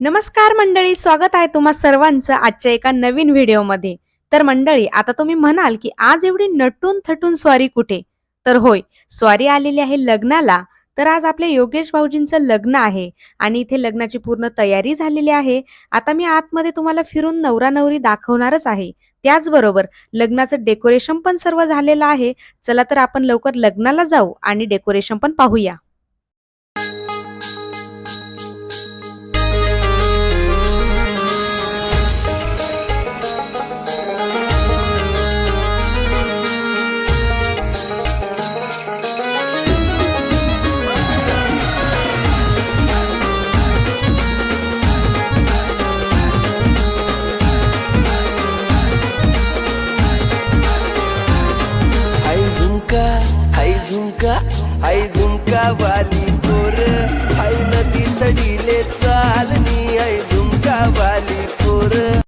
नमस्कार मंडळी स्वागत आहे तुम्हा सर्वांचं आजच्या एका नवीन व्हिडिओमध्ये. तर मंडळी आता तुम्ही म्हणाल की आज एवढी नटून थटून स्वारी कुठे? तर होय स्वारी आलेली आहे लग्नाला. तर आज आपल्या योगेश भाऊजींचं लग्न आहे आणि इथे लग्नाची पूर्ण तयारी झालेली आहे. आता मी आतमध्ये तुम्हाला फिरून नवरा नवरी दाखवणारच आहे. त्याचबरोबर लग्नाचं डेकोरेशन पण सर्व झालेलं आहे. चला तर आपण लवकर लग्नाला जाऊ आणि डेकोरेशन पण पाहूया. झुमका आई झुमका वाली पोर. आई नदी तडीले चालनी आई झुमका वाली पोर.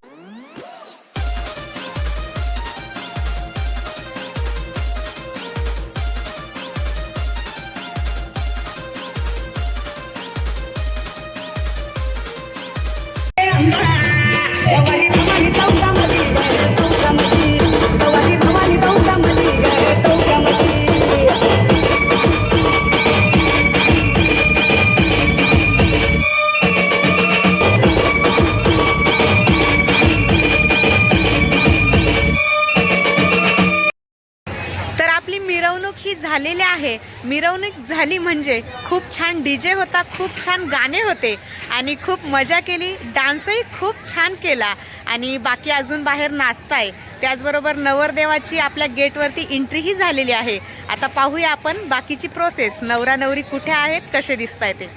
ही झालेली आहे. मिरवणूक झाली म्हणजे खूप छान डीजे होता खूप छान गाणे होते आणि खूप मजा केली डान्सही खूप छान केला आणि बाकी अजून बाहेर नाचताय. त्याचबरोबर नवरदेवाची आपल्या गेटवरती एंट्रीही झालेली आहे. आता पाहूया आपण बाकीची प्रोसेस नवरा नवरी कुठे आहेत कसे दिसत आहे ते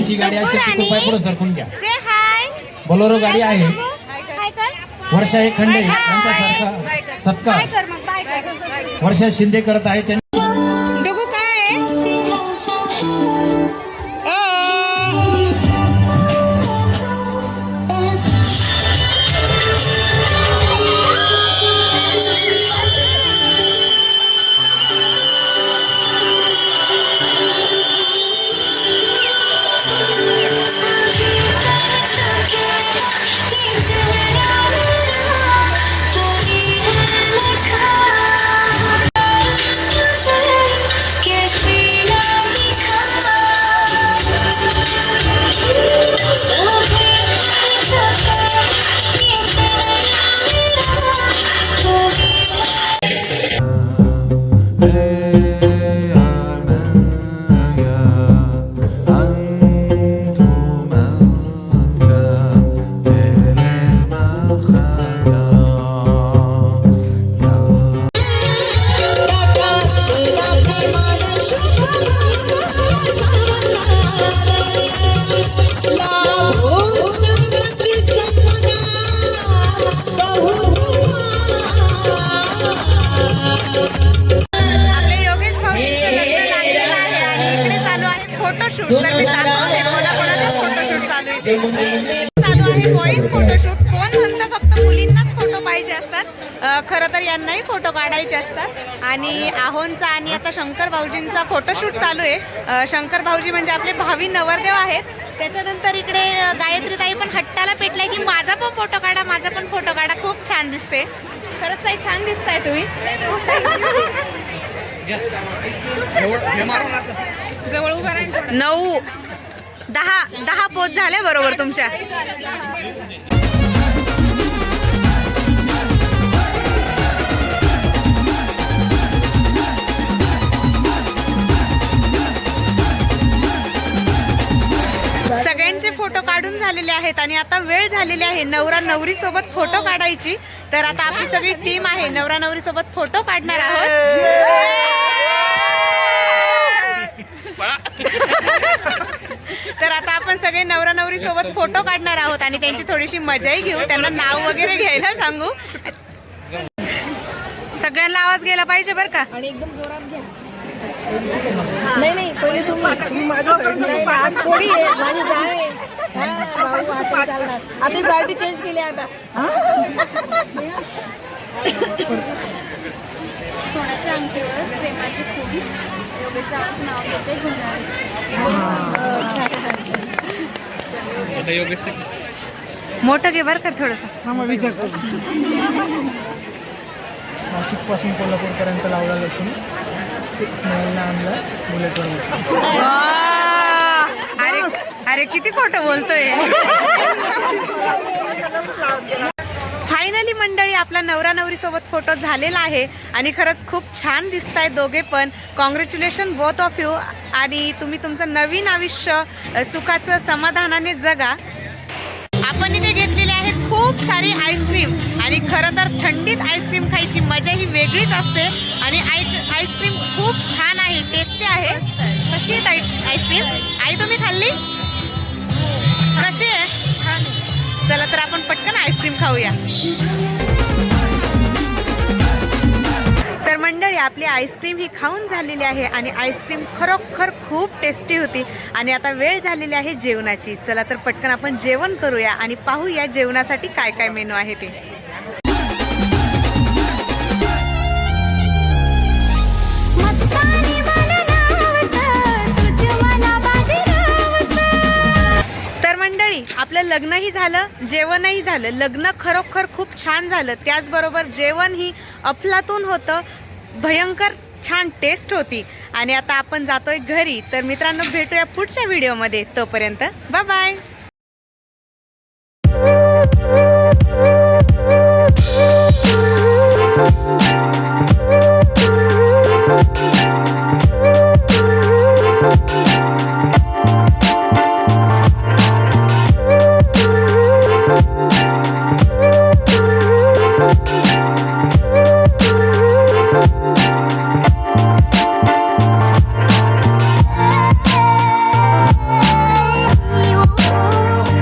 पाहुणीची गाडी अशी आहे राणी. पुढे सरकून घ्या. से हाय बोलोरो गाडी आहे. वर्षा एक खंडे हाय. यांच्यासारखा काय सत्कार. कर मग. बाय कर. वर्षा शिंदे करत आहे खरं तर यांनाही फोटो काढायचे असतात. आणि आहोंचा आणि आता शंकर भाऊजींचा फोटोशूट चालू आहे. शंकर भाऊजी म्हणजे आपले भावी नवरदेव आहेत. त्याच्यानंतर इकडे गायत्रीताई पण हट्टाला पेटलाय की माझा पण फोटो काढा माझा पण फोटो काढा. खूप छान दिसते. खरंच ताई छान दिसताय तुम्ही. जवळ उभा नऊ दहा दहा पोच झाल्या बरोबर तुमच्या. सगळ्यांचे फोटो काढून झालेले आहेत आणि आता वेळ झालेली आहे नवरा नवरी सोबत फोटो काढायची. तर आता आपली सगळी टीम आहे नवरा नवरी सोबत फोटो काढणार आहोत. तर आता आपण सगळे नवरा नवरी सोबत फोटो काढणार आहोत आणि त्यांची थोडीशी मजाही घेऊ त्यांना नाव वगैरे घ्यायला सांगू. सगळ्यांना आवाज गेला पाहिजे बरं का? आणि एकदम जोरात घ्या. नाही नाही पहिले तुम्ही आज थोडी आहे माझी जाय आहे. भाऊ, आता पार्टी चेंज केली आता. सोन्याच्या अंगठीवर प्रेमाची योगेश मोठं घे बरं का थोडस. थांबा विचार करू. नाशिकपासून कोल्हापूरपर्यंत लावला असून स्मेलला आणला बुलेटवर अरे अरे किती खोटं बोलतोय. फायनली मंडळी आपला नवरा नवरी सोबत फोटो झालेला आहे आणि खरंच खूप छान दिसत आहे दोघे पण. कॉंग्रॅच्युलेशन बोथ ऑफ यू आणि तुम्ही तुमचं नवीन आयुष्य सुखाचं समाधानाने जगा. आपण इथे घेतलेली खूप सारी आईस्क्रीम आणि खरं तर थंडीत आईस्क्रीम खायची मजा ही वेगळीच असते. आणि आय आईस्क्रीम खूप छान आहे टेस्टी आहे. कशी आहे ताई आईस्क्रीम आई तुम्ही खाल्ली? कशी आहे? चला तर आपण पटकन आईस्क्रीम खाऊया. आपली आईस्क्रीम ही खाऊन झालेली आहे आणि आईस्क्रीम खरोखर खूप टेस्टी होती. आणि आता वेळ झालेली आहे जेवणाची. चला तर पटकन आपण जेवण करूया आणि पाहूया जेवणासाठी काय काय मेनू आहे ते. तर मंडळी आपलं लग्नही झालं जेवणही झालं. लग्न खरोखर खूप छान झालं. त्याचबरोबर जेवण ही अफलातून होतं. भयंकर छान टेस्ट होती. आणि आता आपण जातोय घरी. तर मित्रांनो भेटूया पुढच्या व्हिडिओमध्ये तोपर्यंत बाय बाय